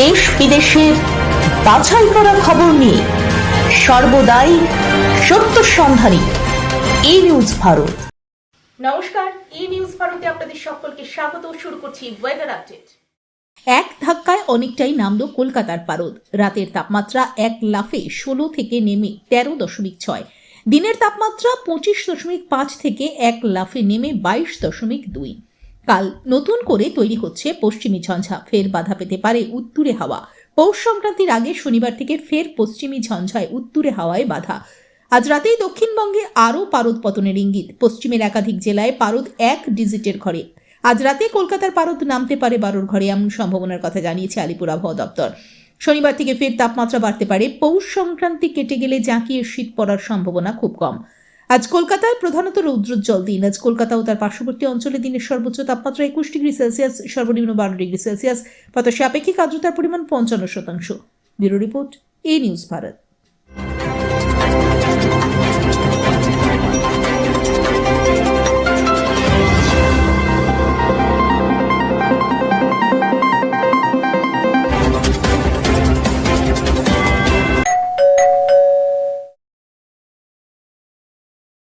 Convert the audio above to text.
দেশ বিদেশের বাছাই করা খবর নিয়ে সর্বদাই সত্য সন্ধানী ই নিউজ ভারত। নমস্কার ই নিউজ ভারতে আপনাদের সকলকে স্বাগত। শুরু করছি ওয়েদার আপডেট এক ধাক্কায় অনেকটাই নামলো কলকাতার পারদ। রাতের তাপমাত্রা এক লাফে ষোলো থেকে নেমে তেরো দশমিক ছয়। দিনের তাপমাত্রা পঁচিশ দশমিক পাঁচ থেকে এক লাফে নেমে বাইশ দশমিক দুই। কাল নতুন করে তৈরি হচ্ছে পশ্চিমী ঝঞ্ঝা। ফের বাধা পেতে পারে উত্তুরে হাওয়া। পৌষ সংক্রান্তির আগে শনিবার থেকে ফের পশ্চিমী ঝঞ্ঝায় উত্তুরে হাওয়ায় বাধা। আজ রাতেই দক্ষিণবঙ্গে আরও পারদ পতনের ইঙ্গিত। পশ্চিমের একাধিক জেলায় পারদ এক ডিজিটের ঘরে। আজ রাতে কলকাতার পারদ নামতে পারে বারোর ঘরে এমন সম্ভাবনার কথা জানিয়েছে আলিপুর আবহাওয়া দপ্তর। শনিবার থেকে ফের তাপমাত্রা বাড়তে পারে। পৌষ সংক্রান্তি কেটে গেলে জাঁকিয়ে শীত পড়ার সম্ভাবনা খুব কম। আজ কলকাতায় প্রধানত রৌদ্রোজ্জ্বল দিন। আজ কলকাতা ও তার পার্শ্ববর্তী অঞ্চলে দিনের সর্বোচ্চ তাপমাত্রা একুশ ডিগ্রি সেলসিয়াস, সর্বনিম্ন বারো ডিগ্রি সেলসিয়াস বাতাসে আপেক্ষিক আর্দ্রতার পরিমাণ পঞ্চান্ন শতাংশ। Bureau report, A news Bharat.